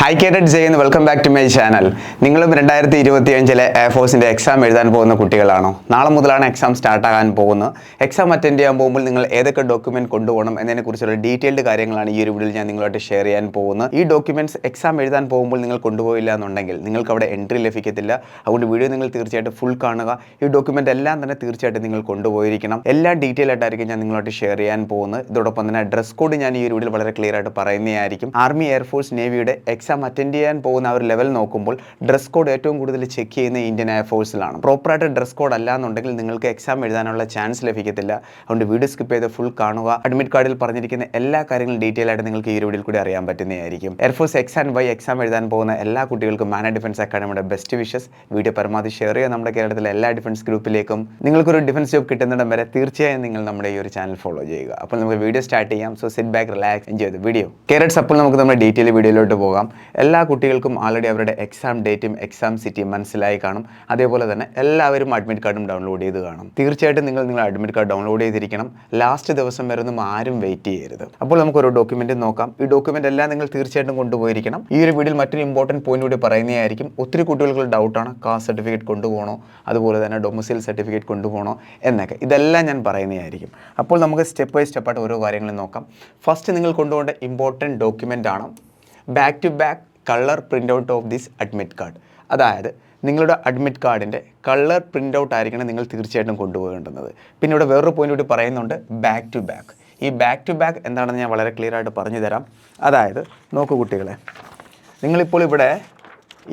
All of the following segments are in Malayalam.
ഹൈ കേറ്റഡ് ചെയ്യുന്ന welcome back to my channel നിങ്ങളും രണ്ടായിരത്തി ഇരുപത്തി അഞ്ചിലെ എയർഫോഴ്സിന്റെ എക്സാം എഴുതാൻ പോകുന്ന കുട്ടികളാണോ? നാളെ മുതലാണ് എക്സാം സ്റ്റാർട്ട് ആകാൻ പോകുന്നത്. എക്സാം അറ്റൻഡ് ചെയ്യാൻ പോകുമ്പോൾ നിങ്ങൾ ഏതൊക്കെ ഡോക്യുമെന്റ് കൊണ്ടുപോകണം എന്നതിനെക്കുറിച്ചുള്ള ഡീറ്റെയിൽഡ് കാര്യങ്ങളാണ് ഈ ഒരു വീഡിയോയിൽ ഞാൻ നിങ്ങളായിട്ട് ഷെയർ ചെയ്യാൻ പോകുന്നത്. ഈ ഡോക്യുമെന്റ്സ് എക്സാം എഴുതാൻ പോകുമ്പോൾ നിങ്ങൾ കൊണ്ടുപോയില്ല എന്നുണ്ടെങ്കിൽ നിങ്ങൾക്ക് അവിടെ എൻട്രി ലഭിക്കത്തില്ല. അതുകൊണ്ട് വീഡിയോ നിങ്ങൾ തീർച്ചയായിട്ടും ഫുൾ കാണുക. ഈ ഡോക്യുമെന്റ് എല്ലാം തന്നെ തീർച്ചയായിട്ടും നിങ്ങൾ കൊണ്ടുപോയിരിക്കണം. എല്ലാ ഡീറ്റെയിൽ ആയിട്ടായിരിക്കും ഞാൻ നിങ്ങളായിട്ട് ഷെയർ ചെയ്യാൻ പോകുന്നത്. ഇതോടൊപ്പം തന്നെ ഡ്രസ് കോഡ് ഞാൻ ഈ ഒരു വീഡിയോയിൽ വളരെ ക്ലിയർ ആയിട്ട് പറയുന്നതായിരിക്കും. ആർമി എയർഫോഴ്സ് നേവിയുടെ എക്സാം അറ്റൻഡ് ചെയ്യാൻ പോകുന്ന ആ ഒരു ലെവൽ നോക്കുമ്പോൾ ഡ്രസ് കോഡ് ഏറ്റവും കൂടുതൽ ചെക്ക് ചെയ്യുന്ന ഇന്ത്യൻ എയർഫോഴ്സിലാണ് പ്രോപ്പറായിട്ട് ഡ്രസ് കോഡ് അല്ല എന്നുണ്ടെങ്കിൽ നിങ്ങൾക്ക് എക്സാം എഴുതാനുള്ള ചാൻസ് ലഭിക്കത്തില്ല. അതുകൊണ്ട് വീഡിയോ സ്കിപ്പ് ചെയ്ത് ഫുൾ കാണുക. അഡ്മിറ്റ് കാർഡിൽ പറഞ്ഞിരിക്കുന്ന എല്ലാ കാര്യങ്ങളും ഡീറ്റെയിൽ ആയിട്ട് നിങ്ങൾക്ക് ഈ വീഡിയോയിൽ കൂടി അറിയാൻ പറ്റുന്നതായിരിക്കും. Air force X and Y exam എഴുതാൻ പോകുന്ന എല്ലാ കുട്ടികൾക്കും മാന ഡിഫൻസ് അക്കാഡമിയുടെ ബെസ്റ്റ് വിഷസ് വീഡിയോ പരമാവധി ഷെയർ ചെയ്യുക. നമ്മുടെ കേരളത്തിലെ എല്ലാ ഡിഫൻസ് ഗ്രൂപ്പിലേക്കും നിങ്ങൾക്കൊരു ഡിഫൻസ് ജോബ് കിട്ടുന്നിടം വരെ തീർച്ചയായും നിങ്ങൾ നമ്മുടെ ഈ ഒരു ചാനൽ ഫോളോ ചെയ്യുക. അപ്പോൾ നമുക്ക് വീഡിയോ സ്റ്റാർട്ട് ചെയ്യാം. So sit back relax enjoy the video കേരറ്റ്സ് അപ്പോൾ നമുക്ക് നമ്മുടെ ഡീറ്റെയിൽ വീഡിയോയിലോട്ട് പോകാം. എല്ലാ കുട്ടികൾക്കും ആൾറെഡി അവരുടെ എക്സാം ഡേറ്റും എക്സാം സിറ്റിയും മനസ്സിലായി കാണും. അതേപോലെ തന്നെ എല്ലാവരും അഡ്മിറ്റ് കാർഡും ഡൗൺലോഡ് ചെയ്ത് കാണും. തീർച്ചയായിട്ടും നിങ്ങൾ നിങ്ങൾ അഡ്മിറ്റ് കാർഡ് ഡൗൺലോഡ് ചെയ്തിരിക്കണം. ലാസ്റ്റ് ദിവസം വരെ ഒന്നും ആരും വെയിറ്റ് ചെയ്യരുത്. അപ്പോൾ നമുക്ക് ഒരു ഡോക്യുമെന്റ് നോക്കാം. ഈ ഡോക്യുമെന്റ് എല്ലാം നിങ്ങൾ തീർച്ചയായിട്ടും കൊണ്ടുപോയിരിക്കണം. ഈ ഒരു വീഡിയോയിൽ മറ്റൊരു ഇമ്പോർട്ടന്റ് പോയിന്റ് കൂടി പറയുന്നതായിരിക്കും. ഒത്തിരി കുട്ടികൾക്ക് ഡൗട്ടാണ് കാസ്റ്റ് സർട്ടിഫിക്കറ്റ് കൊണ്ടുപോകണോ? അതുപോലെ തന്നെ ഡൊമസിൽ സർട്ടിഫിക്കറ്റ് കൊണ്ടുപോകണോ? എന്നൊക്കെ. ഇതെല്ലാം ഞാൻ പറയുന്നതായിരിക്കും. അപ്പോൾ നമുക്ക് സ്റ്റെപ്പ് ബൈ സ്റ്റെപ്പായിട്ട് ഓരോ കാര്യങ്ങളും നോക്കാം. ഫസ്റ്റ് നിങ്ങൾ കൊണ്ടുപോകേണ്ട ഇമ്പോർട്ടന്റ് ഡോക്യുമെന്റ് ആണ്. Back to back colour print out of this admit card അതായത് നിങ്ങളുടെ അഡ്മിറ്റ് കാർഡിന്റെ കളർ പ്രിന്റ് ഔട്ട് ആയിരിക്കണം നിങ്ങൾ തീർച്ചയായിട്ടും കൊണ്ടുപോകേണ്ടുന്നത്. പിന്നെ ഇവിടെ വേറൊരു പോയിന്റ് കൂടി പറയുന്നുണ്ട് ബാക്ക് ടു ബാക്ക് ഈ ബാക്ക് ടു ബാക്ക് എന്താണെന്ന് ഞാൻ വളരെ ക്ലിയർ ആയിട്ട് പറഞ്ഞു തരാം. അതായത് നോക്കൂ കുട്ടികളെ നിങ്ങളിപ്പോൾ ഇവിടെ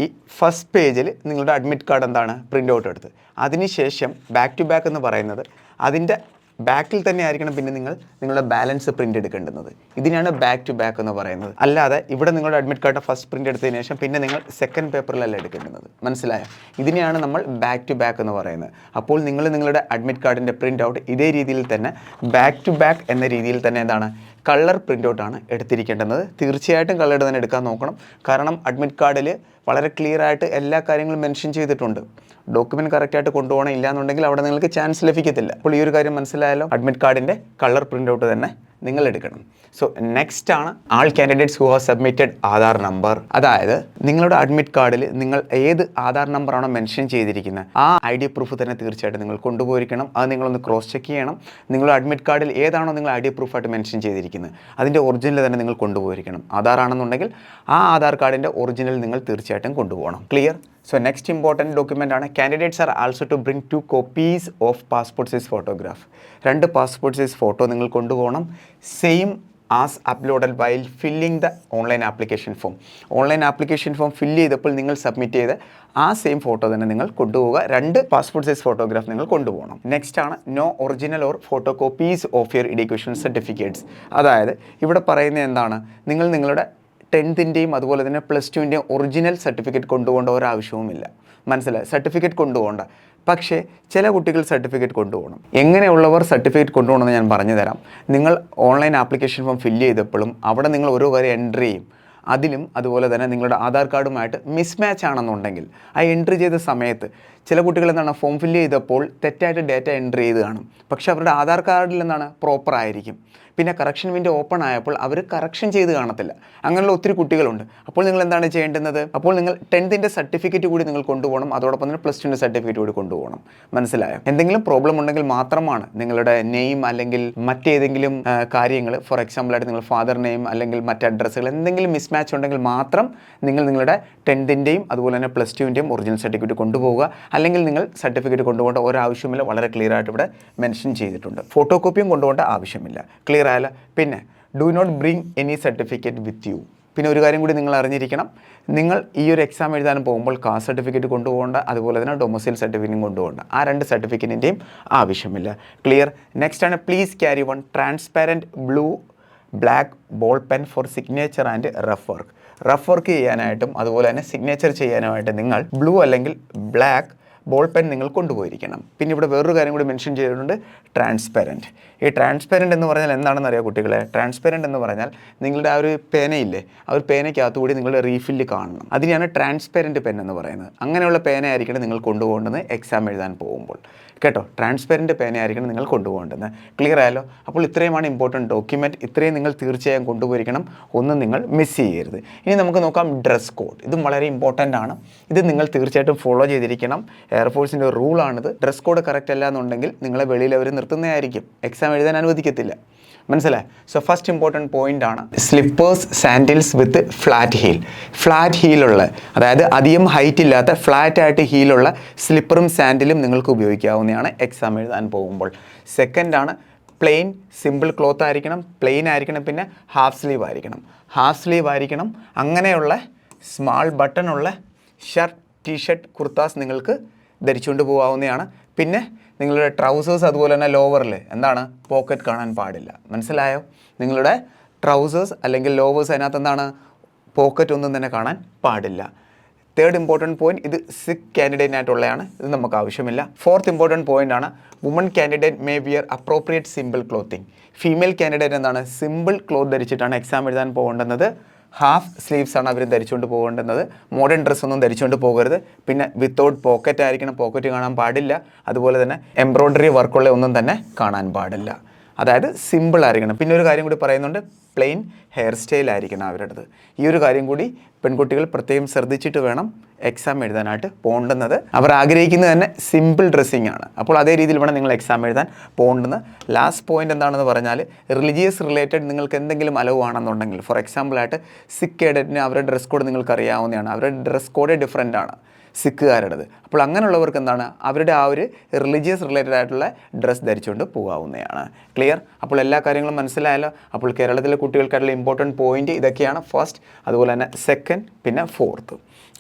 ഈ ഫസ്റ്റ് പേജിൽ നിങ്ങളുടെ അഡ്മിറ്റ് കാർഡ് എന്താണ്? പ്രിന്റ് ഔട്ട് എടുത്ത് അതിനുശേഷം ബാക്ക് ടു ബാക്ക് എന്ന് പറയുന്നത് അതിന്റെ ബാക്കിൽ തന്നെ ആയിരിക്കണം പിന്നെ നിങ്ങൾ നിങ്ങളുടെ ബാലൻസ് പ്രിന്റ് എടുക്കേണ്ടുന്നത്. ഇതിനാണ് ബാക്ക് ടു ബാക്ക് എന്ന് പറയുന്നത്. അല്ലാതെ ഇവിടെ നിങ്ങളുടെ അഡ്മിറ്റ് കാർഡ് ഫസ്റ്റ് പ്രിന്റ് എടുത്തതിന് ശേഷം പിന്നെ നിങ്ങൾ സെക്കൻഡ് പേപ്പറിലല്ല എടുക്കേണ്ടുന്നത്. മനസ്സിലായോ? ഇതിനെയാണ് നമ്മൾ ബാക്ക് ടു ബാക്ക് എന്ന് പറയുന്നത്. അപ്പോൾ നിങ്ങൾ നിങ്ങളുടെ അഡ്മിറ്റ് കാർഡിന്റെ പ്രിന്റ് ഔട്ട് ഇതേ രീതിയിൽ തന്നെ ബാക്ക് ടു ബാക്ക് എന്ന രീതിയിൽ തന്നെ എന്താണ് കളർ പ്രിന്റൗട്ടാണ് എടുത്തിരിക്കേണ്ടത് തീർച്ചയായിട്ടും കളർ തന്നെ എടുക്കാൻ നോക്കണം. കാരണം അഡ്മിറ്റ് കാർഡിൽ വളരെ ക്ലിയർ ആയിട്ട് എല്ലാ കാര്യങ്ങളും മെൻഷൻ ചെയ്തിട്ടുണ്ട്. ഡോക്യുമെന്റ് കറക്റ്റായിട്ട് കൊണ്ടുപോകണം ഇല്ല എന്നുണ്ടെങ്കിൽ അവിടെ നിങ്ങൾക്ക് ചാൻസ് ലഭിക്കത്തില്ല. അപ്പോൾ ഈ ഒരു കാര്യം മനസ്സിലായാലോ അഡ്മിറ്റ് കാർഡിന്റെ കളർ പ്രിന്റൗട്ട് തന്നെ നിങ്ങൾ എടുക്കണം സോ നെക്സ്റ്റ് ആണ് all candidates who have submitted Aadhaar number അതായത് നിങ്ങളുടെ അഡ്മിറ്റ് കാർഡിൽ നിങ്ങൾ ഏത് ആധാർ നമ്പറാണോ മെൻഷൻ ചെയ്തിരിക്കുന്നത് ആ ഐ ഡി പ്രൂഫ് തന്നെ തീർച്ചയായിട്ടും നിങ്ങൾ കൊണ്ടുപോയിരിക്കണം. അത് നിങ്ങളൊന്ന് ക്രോസ് ചെക്ക് ചെയ്യണം. നിങ്ങളുടെ അഡ്മിറ്റ് കാർഡിൽ ഏതാണോ നിങ്ങൾ ഐ ഡി പ്രൂഫായിട്ട് മെൻഷൻ ചെയ്തിരിക്കുന്നത് അതിന്റെ ഒറിജിനൽ തന്നെ നിങ്ങൾ കൊണ്ടുപോയിരിക്കണം. ആധാർ ആണെന്നുണ്ടെങ്കിൽ ആ ആധാർ കാർഡിന്റെ ഒറിജിനൽ നിങ്ങൾ തീർച്ചയായിട്ടും കൊണ്ടുപോകണം. Clear so next important document ആണ്. Candidates are also to bring two copies of passport size photograph രണ്ട് പാസ്പോർട്ട് സൈസ് ഫോട്ടോ നിങ്ങൾ കൊണ്ടുപോകണം. Same as uploaded while filling the online application form online application form fill ചെയ്തപ്പോൾ നിങ്ങൾ സബ്മിറ്റ് ചെയ്ത് ആ സെയിം ഫോട്ടോ തന്നെ നിങ്ങൾ കൊണ്ടുപോവുക. രണ്ട് പാസ്പോർട്ട് സൈസ് ഫോട്ടോഗ്രാഫ് നിങ്ങൾ കൊണ്ടുപോകണം. നെക്സ്റ്റ് ആണ് no original or photo copies of your education certificates അതായത് ഇവിടെ പറയുന്നത് എന്താണ്? നിങ്ങൾ നിങ്ങളുടെ ടെൻത്തിന്റെയും അതുപോലെ തന്നെ പ്ലസ് ടുവിന്റെയും ഒറിജിനൽ സർട്ടിഫിക്കറ്റ് കൊണ്ടുപോകേണ്ട ഒരാവശ്യവുമില്ല. മനസ്സിലായി? സർട്ടിഫിക്കറ്റ് കൊണ്ടുപോകണ്ട. പക്ഷേ ചില കുട്ടികൾ സർട്ടിഫിക്കറ്റ് കൊണ്ടുപോകണം. എങ്ങനെയുള്ളവർ സർട്ടിഫിക്കറ്റ് കൊണ്ടുപോകണമെന്ന് ഞാൻ പറഞ്ഞു തരാം നിങ്ങൾ ഓൺലൈൻ ആപ്ലിക്കേഷൻ ഫോം ഫില്ല് ചെയ്തപ്പോഴും അവിടെ നിങ്ങൾ ഓരോ കാര്യം എൻട്രി ചെയ്യും. അതിലും അതുപോലെ തന്നെ നിങ്ങളുടെ ആധാർ കാർഡുമായിട്ട് മിസ്മാച്ച് ആണെന്നുണ്ടെങ്കിൽ ആ എൻട്രി ചെയ്ത സമയത്ത് ചില കുട്ടികൾ എന്താണ് ഫോം ഫില്ല് ചെയ്തപ്പോൾ തെറ്റായിട്ട് ഡേറ്റ എൻട്രി ചെയ്ത് കാണും. പക്ഷേ അവരുടെ ആധാർ കാർഡിൽ എന്താണ് പ്രോപ്പർ ആയിരിക്കും. പിന്നെ കറക്ഷൻ വിൻഡോ ഓപ്പൺ ആയപ്പോൾ അവർ കറക്ഷൻ ചെയ്ത് കാണത്തില്ല. അങ്ങനെയുള്ള ഒത്തിരി കുട്ടികളുണ്ട്. അപ്പോൾ നിങ്ങൾ എന്താണ് ചെയ്യേണ്ടുന്നത്? അപ്പോൾ നിങ്ങൾ ടെൻത്തിന്റെ സർട്ടിഫിക്കറ്റ് കൂടി നിങ്ങൾ കൊണ്ടുപോകണം. അതോടൊപ്പം തന്നെ പ്ലസ് ടുവിന്റെ സർട്ടിഫിക്കറ്റ് കൂടി കൊണ്ടുപോകണം. മനസ്സിലായോ? എന്തെങ്കിലും പ്രോബ്ലം ഉണ്ടെങ്കിൽ മാത്രമാണ് നിങ്ങളുടെ നെയിം അല്ലെങ്കിൽ മറ്റേതെങ്കിലും കാര്യങ്ങൾ ഫോർ എക്സാമ്പിളായിട്ട് നിങ്ങൾ ഫാദർ നെയിം അല്ലെങ്കിൽ മറ്റ് അഡ്രസ്സുകൾ എന്തെങ്കിലും മിസ്മാച്ച് ഉണ്ടെങ്കിൽ മാത്രം നിങ്ങൾ നിങ്ങളുടെ ടെൻത്തിന്റെയും അതുപോലെ തന്നെ പ്ലസ് ടുവിന്റെയും ഒറിജിനൽ സർട്ടിഫിക്കറ്റ് കൊണ്ടുപോവുക അല്ലെങ്കിൽ നിങ്ങൾ സർട്ടിഫിക്കറ്റ് കൊണ്ടുപോകേണ്ട ഒരാവശ്യമില്ല വളരെ ക്ലിയർ ആയിട്ട് ഇവിടെ മെൻഷൻ ചെയ്തിട്ടുണ്ട്. ഫോട്ടോ കോപ്പിയും കൊണ്ടുപോകേണ്ട ആവശ്യമില്ല. ക്ലിയർ ആയാലും പിന്നെ do not bring any certificate with you പിന്നെ ഒരു കാര്യം കൂടി നിങ്ങൾ അറിഞ്ഞിരിക്കണം. നിങ്ങൾ ഈ ഒരു എക്സാം എഴുതാൻ പോകുമ്പോൾ കാസ്റ്റ് സർട്ടിഫിക്കറ്റ് കൊണ്ടുപോകേണ്ട അതുപോലെ തന്നെ ഡൊമസൈൽ സർട്ടിഫിക്കറ്റും കൊണ്ടുപോകേണ്ട. ആ രണ്ട് സർട്ടിഫിക്കറ്റിന്റെയും ആവശ്യമില്ല. ക്ലിയർ നെക്സ്റ്റ് ആണ് please carry one transparent blue black ball pen for signature and rough work rough work ചെയ്യാനായിട്ടും അതുപോലെ തന്നെ സിഗ്നേച്ചർ ചെയ്യാനുമായിട്ട് നിങ്ങൾ ബ്ലൂ അല്ലെങ്കിൽ ബ്ലാക്ക് ബോൾ പെൻ നിങ്ങൾ കൊണ്ടുപോയിരിക്കണം. പിന്നെ ഇവിടെ വേറൊരു കാര്യം കൂടി മെൻഷൻ ചെയ്തിട്ടുണ്ട് ട്രാൻസ്പെറന്റ് ഈ ട്രാൻസ്പെറന്റ് എന്ന് പറഞ്ഞാൽ എന്താണെന്ന് അറിയാം കുട്ടികളെ? ട്രാൻസ്പെറന്റ് എന്ന് പറഞ്ഞാൽ നിങ്ങളുടെ ആ ഒരു പേനയില്ലേ ആ ഒരു പേനയ്ക്കകത്തു കൂടി നിങ്ങളുടെ റീഫില്ല് കാണണം. അതിനെയാണ് ട്രാൻസ്പെറന്റ് പെൻ എന്ന് പറയുന്നത്. അങ്ങനെയുള്ള പേന ആയിരിക്കണം നിങ്ങൾ കൊണ്ടുപോകേണ്ടത് എക്സാം എഴുതാൻ പോകുമ്പോൾ. കേട്ടോ? ട്രാൻസ്പെറന്റ് പേന ആയിരിക്കണം നിങ്ങൾ കൊണ്ടുപോകേണ്ടത്. ക്ലിയർ ആയാലോ അപ്പോൾ ഇത്രയുമാണ് ഇമ്പോർട്ടന്റ് ഡോക്യുമെന്റ് ഇത്രയും നിങ്ങൾ തീർച്ചയായും കൊണ്ടുപോയിരിക്കണം. ഒന്നും നിങ്ങൾ മിസ് ചെയ്യരുത്. ഇനി നമുക്ക് നോക്കാം ഡ്രസ് കോഡ് ഇതും വളരെ ഇമ്പോർട്ടന്റ് ആണ്. ഇത് നിങ്ങൾ തീർച്ചയായിട്ടും ഫോളോ ചെയ്തിരിക്കണം. എയർഫോഴ്സിന്റെ ഒരു റൂളാണിത് ഡ്രസ് കോഡ് കറക്റ്റ് അല്ല എന്നുണ്ടെങ്കിൽ നിങ്ങളെ വെളിയിൽ അവർ നിർത്തുന്നതായിരിക്കും. എക്സാം എഴുതാൻ അനുവദിക്കത്തില്ല. മനസ്സിലായി? സോ ഫസ്റ്റ് ഇമ്പോർട്ടന്റ് പോയിന്റ് ആണ് slippers sandals with flat heel flat ഹീലുള്ള അതായത് അധികം ഹൈറ്റ് ഇല്ലാത്ത ഫ്ലാറ്റ് ആയിട്ട് ഹീലുള്ള സ്ലിപ്പറും സാൻഡിലും നിങ്ങൾക്ക് ഉപയോഗിക്കാവുന്നതാണ് എക്സാം എഴുതാൻ പോകുമ്പോൾ. സെക്കൻഡാണ് പ്ലെയിൻ സിമ്പിൾ ക്ലോത്ത് ആയിരിക്കണം. പ്ലെയിൻ ആയിരിക്കണം പിന്നെ ഹാഫ് സ്ലീവ് ആയിരിക്കണം. ഹാഫ് സ്ലീവ് ആയിരിക്കണം. അങ്ങനെയുള്ള സ്മാൾ ബട്ടൺ ഉള്ള ഷർട്ട് ടീഷർട്ട് കുർത്താസ് നിങ്ങൾക്ക് ധരിച്ചുകൊണ്ട് പോകാവുന്നതാണ് പിന്നെ നിങ്ങളുടെ ട്രൗസേഴ്സ് അതുപോലെ തന്നെ ലോവറിൽ എന്താണ്? പോക്കറ്റ് കാണാൻ പാടില്ല. മനസ്സിലായോ? നിങ്ങളുടെ ട്രൗസേഴ്സ് അല്ലെങ്കിൽ ലോവേഴ്സ് അതിനകത്ത് എന്താണ്? പോക്കറ്റ് ഒന്നും തന്നെ കാണാൻ പാടില്ല. തേർഡ് ഇമ്പോർട്ടന്റ് പോയിന്റ് ഇത് സിക്ക് കാൻഡിഡേറ്റിനായിട്ടുള്ളതാണ് ഇത് നമുക്ക് ആവശ്യമില്ല. ഫോർത്ത് ഇമ്പോർട്ടന്റ് പോയിന്റ് ആണ് woman candidate may wear appropriate simple clothing female candidate എന്താണ്? സിമ്പിൾ ക്ലോത്ത് ധരിച്ചിട്ടാണ് എക്സാം എഴുതാൻ പോകേണ്ടുന്നത്. ഹാഫ് സ്ലീവ്സ് ആണ് അവർ ധരിച്ചുകൊണ്ട് പോകേണ്ടുന്നത്. മോഡേൺ ഡ്രസ്സൊന്നും ധരിച്ചുകൊണ്ട് പോകരുത്. പിന്നെ വിത്തൗട്ട് പോക്കറ്റ് ആയിരിക്കണം. പോക്കറ്റ് കാണാൻ പാടില്ല. അതുപോലെ തന്നെ എംബ്രോയ്ഡറി വർക്കുള്ള ഒന്നും തന്നെ കാണാൻ പാടില്ല. അതായത് സിമ്പിൾ ആയിരിക്കണം. പിന്നെ ഒരു കാര്യം കൂടി പറയുന്നുണ്ട് പ്ലെയിൻ ഹെയർ സ്റ്റൈൽ ആയിരിക്കണം അവരുടേത്. ഈ ഒരു കാര്യം കൂടി പെൺകുട്ടികൾ പ്രത്യേകം ശ്രദ്ധിച്ചിട്ട് വേണം എക്സാം എഴുതാനായിട്ട് പോകേണ്ടുന്നത്. അവർ ആഗ്രഹിക്കുന്നത് തന്നെ സിമ്പിൾ ഡ്രസ്സിങ് ആണ്. അപ്പോൾ അതേ രീതിയിൽ വേണം നിങ്ങൾ എക്സാം എഴുതാൻ പോകേണ്ടുന്നത്. ലാസ്റ്റ് പോയിന്റ് എന്താണെന്ന് പറഞ്ഞാൽ റിലീജിയസ് റിലേറ്റഡ് നിങ്ങൾക്ക് എന്തെങ്കിലും അലവ് ആണെന്നുണ്ടെങ്കിൽ ഫോർ എക്സാമ്പിളായിട്ട് സിക്ക് കേഡറ്റിന് അവരുടെ ഡ്രസ് കോഡ് നിങ്ങൾക്ക് അറിയാവുന്നതാണ് അവരുടെ ഡ്രസ് കോഡ് ഡിഫറെന്റ് ആണ്. സിഖുകാരുടേത്. അപ്പോൾ അങ്ങനെയുള്ളവർക്ക് എന്താണ്? അവരുടെ ആ ഒരു റിലീജിയസ് റിലേറ്റഡ് ആയിട്ടുള്ള ഡ്രസ്സ് ധരിച്ചുകൊണ്ട് പോകാവുന്നതാണ്. ക്ലിയർ അപ്പോൾ എല്ലാ കാര്യങ്ങളും മനസ്സിലായാലോ അപ്പോൾ കേരളത്തിലെ കുട്ടികൾക്കായിട്ടുള്ള ഇമ്പോർട്ടന്റ് പോയിന്റ് ഇതൊക്കെയാണ് ഫസ്റ്റ് അതുപോലെ തന്നെ സെക്കൻഡ് പിന്നെ ഫോർത്ത്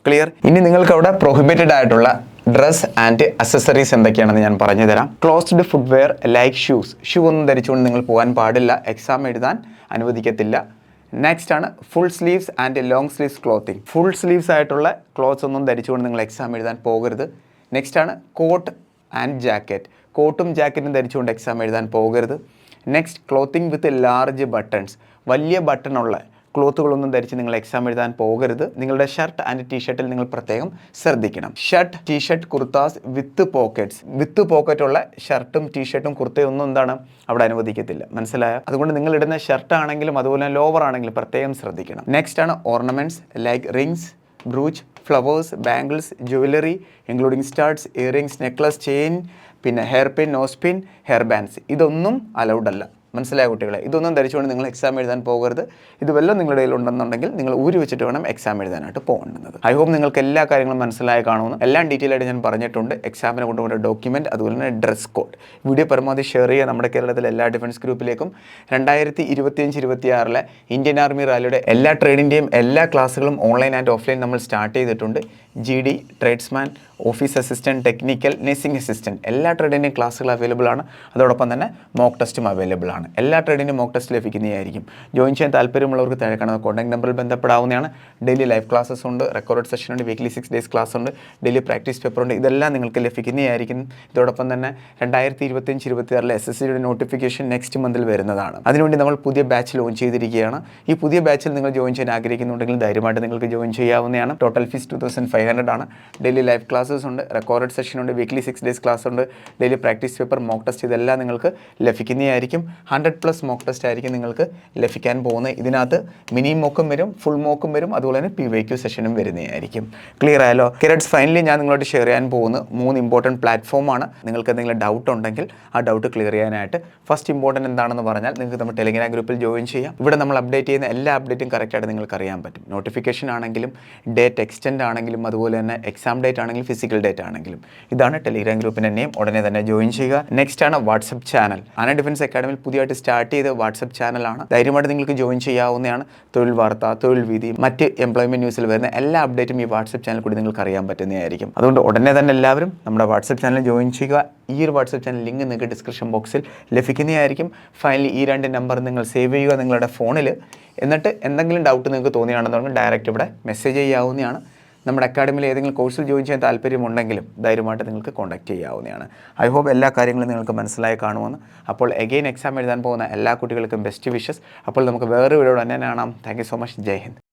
ക്ലിയർ ഇനി നിങ്ങൾക്ക് അവിടെ പ്രൊഹിബിറ്റഡ് ആയിട്ടുള്ള ഡ്രസ് ആൻഡ് അസസറീസ് എന്തൊക്കെയാണെന്ന് ഞാൻ പറഞ്ഞു തരാം closed footwear like shoes shoe ഒന്നും ധരിച്ചുകൊണ്ട് നിങ്ങൾ പോകാൻ പാടില്ല. എക്സാം എഴുതാൻ അനുവദിക്കത്തില്ല. നെക്സ്റ്റ് ആണ് full sleeves and long sleeves clothing full sleeves ആയിട്ടുള്ള ക്ലോത്ത്സ് ഒന്നും ധരിച്ചുകൊണ്ട് നിങ്ങൾ എക്സാം എഴുതാൻ പോകരുത്. നെക്സ്റ്റ് ആണ് കോട്ട് ആൻഡ് ജാക്കറ്റ് കോട്ടും ജാക്കറ്റും ധരിച്ചുകൊണ്ട് എക്സാം എഴുതാൻ പോകരുത്. Next clothing with large buttons വലിയ ബട്ടണുള്ള ക്ലോത്തുകളൊന്നും ധരിച്ച് നിങ്ങൾ എക്സാം എഴുതാൻ പോകരുത്. നിങ്ങളുടെ ഷർട്ട് ആൻഡ് ടീഷർട്ടിൽ നിങ്ങൾ പ്രത്യേകം ശ്രദ്ധിക്കണം. Shirt t shirt kurtas with pockets with പോക്കറ്റുള്ള ഷർട്ടും ടീഷർട്ടും കുർത്തയും ഒന്നും എന്താണ്? അവിടെ അനുവദിക്കത്തില്ല. മനസ്സിലായോ? അതുകൊണ്ട് നിങ്ങൾ ഇടുന്ന ഷർട്ട് ആണെങ്കിലും അതുപോലെ ലോവർ ആണെങ്കിലും പ്രത്യേകം ശ്രദ്ധിക്കണം. നെക്സ്റ്റ് ആണ് ornaments like rings brooch flowers bangles jewellery including starts earrings necklace chain പിന്നെ hair pin nose pin hair bands ഇതൊന്നും അലൗഡ് അല്ല. മനസ്സിലായ കുട്ടികളെ. ഇതൊന്നും ധരിച്ചുകൊണ്ട് നിങ്ങൾ എക്സാം എഴുതാൻ പോകരുത്. ഇത് വല്ലതും നിങ്ങളുടെ കയ്യിൽ ഉണ്ടെന്നുണ്ടെങ്കിൽ നിങ്ങൾ ഊരി വെച്ചിട്ട് വേണം എക്സാം എഴുതാനായിട്ട് പോകേണ്ടത്. ഐ ഹോപ്പ് നിങ്ങൾക്ക് എല്ലാ കാര്യങ്ങളും മനസ്സിലായി കാണുമെന്ന്. എല്ലാം ഡീറ്റെയിൽ ആയിട്ട് ഞാൻ പറഞ്ഞിട്ടുണ്ട്. എക്സാമിന് കൊണ്ടുപോകുന്ന ഡോക്യുമെന്റ് അതുപോലെ തന്നെ ഡ്രസ് കോഡ് വീഡിയോ പരമാവധി ഷെയർ ചെയ്യുക നമ്മുടെ കേരളത്തിലെ എല്ലാ ഡിഫൻസ് ഗ്രൂപ്പിലേക്കും രണ്ടായിരത്തി ഇരുപത്തിയഞ്ച് ഇരുപത്തിയാറിലെ ഇന്ത്യൻ ആർമി റാലിയുടെ എല്ലാ ട്രേഡിന്റെയും എല്ലാ ക്ലാസ്സുകളും ഓൺലൈൻ ആൻഡ് ഓഫ്ലൈൻ നമ്മൾ സ്റ്റാർട്ട് ചെയ്തിട്ടുണ്ട്. G D tradesman office assistant technical nursing assistant എല്ലാ ട്രേഡിന്റെയും ക്ലാസ്സുകൾ അവൈലബിൾ ആണ്. അതോടൊപ്പം തന്നെ മോക്ക് ടെസ്റ്റും അവൈലബിൾ ആണ്. എല്ലാ ട്രേഡിന്റെയും മോക്ക് ടെസ്റ്റ് ലഭിക്കുന്നതായിരിക്കും. ജോയിൻ ചെയ്യാൻ താല്പര്യമുള്ളവർക്ക് താഴെ കാണുന്ന കോൺടാക്ട് നമ്പറിൽ ബന്ധപ്പെടാവുന്നതാണ്. ഡെയിലി ലൈവ് ക്ലാസ്സസ് ഉണ്ട്. റെക്കോർഡ് സെഷൻ ഉണ്ട്. വീക്ക്ലി സിക്സ് ഡേയ്സ് ക്ലാസ് ഉണ്ട്. ഡെയിലി പ്രാക്ടീസ് പേപ്പർ ഉണ്ട്. ഇതെല്ലാം നിങ്ങൾക്ക് ലഭിക്കുന്നതായിരിക്കും. ഇതോടൊപ്പം തന്നെ രണ്ടായിരത്തി ഇരുപത്തിയഞ്ച് ഇരുപത്തിയാറിലെ എസ് എസ് സിയുടെ നോട്ടിഫിക്കേഷൻ നെക്സ്റ്റ് മന്തിൽ വരുന്നതാണ്. അതിനുവേണ്ടി നമ്മൾ പുതിയ ബാച്ച് ലോഞ്ച് ചെയ്തിരിക്കുകയാണ്. ഈ പുതിയ ബാച്ചിൽ നിങ്ങൾ ജോയിൻ ചെയ്യാൻ ആഗ്രഹിക്കുന്നുണ്ടെങ്കിൽ ധൈര്യമായിട്ട് നിങ്ങൾക്ക് ജോയിൻ ചെയ്യാവുന്നതാണ്. Total fees two thousand five hundred ആണ്. ഡെയിലി ലൈവ് ക്ലാസ്സസ് ഉണ്ട് റെക്കോർഡ് സെഷൻ ഉണ്ട് വീക്ക്ലി സിക്സ് ഡേയ്സ് ക്ലാസ് ഉണ്ട് daily practice paper mock test ഇതെല്ലാം നിങ്ങൾക്ക് ലഭിക്കുന്നതായിരിക്കും. ഹൺഡ്രഡ് പ്ലസ് മോക്ക് ടെസ്റ്റ് ആയിരിക്കും നിങ്ങൾക്ക് ലഭിക്കാൻ പോകുന്നത്. ഇതിനകത്ത് മിനി മോക്കും വരും ഫുൾ മോക്കും വരും അതുപോലെ തന്നെ പി വൈ ക്യു സെഷനും വരുന്നതായിരിക്കും. ക്ലിയർ ആയല്ലോ? കിരട്സ് ഫൈനലി ഞാൻ നിങ്ങളോട് ഷെയർ ചെയ്യാൻ പോകുന്ന മൂന്ന് ഇമ്പോർട്ടന്റ് പ്ലാറ്റ്ഫോമാണ് നിങ്ങൾക്ക് എന്തെങ്കിലും ഡൗട്ട് ഉണ്ടെങ്കിൽ ആ ഡൗട്ട് ക്ലിയർ ചെയ്യാനായിട്ട് ഫസ്റ്റ് ഇമ്പോർട്ടന്റ് എന്താണെന്ന് പറഞ്ഞാൽ നിങ്ങൾക്ക് നമ്മുടെ ടെലിഗ്രാം ഗ്രൂപ്പിൽ ജോയിൻ ചെയ്യാം. ഇവിടെ നമ്മൾ അപ്ഡേറ്റ് ചെയ്യുന്ന എല്ലാ അപ്ഡേറ്റും കറക്റ്റായിട്ട് നിങ്ങൾക്ക് അറിയാൻ പറ്റും. നോട്ടിഫിക്കേഷൻ ആണെങ്കിലും ഡേറ്റ് എക്സ്റ്റെൻഡ് ആണെങ്കിലും അതുപോലെ തന്നെ എക്സാം ഡേറ്റ് ആണെങ്കിലും ഫിസിക്കൽ ഡേറ്റ ആണെങ്കിലും. ഇതാണ് ടെലിഗ്രാം ഗ്രൂപ്പിന്റെ നെയിം ഉടനെ തന്നെ ജോയിൻ ചെയ്യുക. നെക്സ്റ്റ് ആണ് വാട്സപ്പ് ചാനൽ ആന ഡിഫൻസ് അക്കാഡമിയിൽ പുതിയതായിട്ട് സ്റ്റാർട്ട് ചെയ്ത വാട്സപ്പ് ചാനലാണ് ധൈര്യമായിട്ട് നിങ്ങൾക്ക് ജോയിൻ ചെയ്യാവുന്നതാണ്. തൊഴിൽ വാർത്ത തൊഴിൽ വീതി മറ്റ് എംപ്ലോയ്മെന്റ് ന്യൂസിൽ വരുന്ന എല്ലാ അപ്ഡേറ്റും ഈ വാട്സപ്പ് ചാനൽ കൂടി നിങ്ങൾക്ക് അറിയാൻ പറ്റുന്നതായിരിക്കും. അതുകൊണ്ട് ഉടനെ തന്നെ എല്ലാവരും നമ്മുടെ വാട്സപ്പ് ചാനൽ ജോയിൻ ചെയ്യുക. ഈ ഒരു വാട്സപ്പ് ചാനൽ ലിങ്ക് നിങ്ങൾക്ക് ഡിസ്ക്രിപ്ഷൻ ബോക്സിൽ ലഭിക്കുന്നതായിരിക്കും. ഫൈനലി ഈ രണ്ട് നമ്പർ നിങ്ങൾ സേവ് ചെയ്യുക നിങ്ങളുടെ ഫോണിൽ എന്നിട്ട് എന്തെങ്കിലും ഡൗട്ട് നിങ്ങൾക്ക് തോന്നിയാണെന്നുണ്ടെങ്കിൽ ഡയറക്റ്റ് ഇവിടെ മെസ്സേജ് ചെയ്യാവുന്നതാണ്. നമ്മുടെ അക്കാഡമിയിൽ ഏതെങ്കിലും കോഴ്സിൽ ജോയിൻ ചെയ്യാൻ താല്പര്യമുണ്ടെങ്കിലും ധൈര്യമായിട്ട് നിങ്ങൾക്ക് കോൺടാക്ട് ചെയ്യാവുന്നതാണ്. ഐ ഹോപ്പ് എല്ലാ കാര്യങ്ങളും നിങ്ങൾക്ക് മനസ്സിലായി കാണുമെന്ന്. അപ്പോൾ എഗെയിൻ എക്സാം എഴുതാൻ പോകുന്ന എല്ലാ കുട്ടികൾക്കും ബെസ്റ്റ് വിഷസ് അപ്പോൾ നമുക്ക് വേറെ വീഡിയോ തന്നെ കാണാം. Thank so much Jai Hind.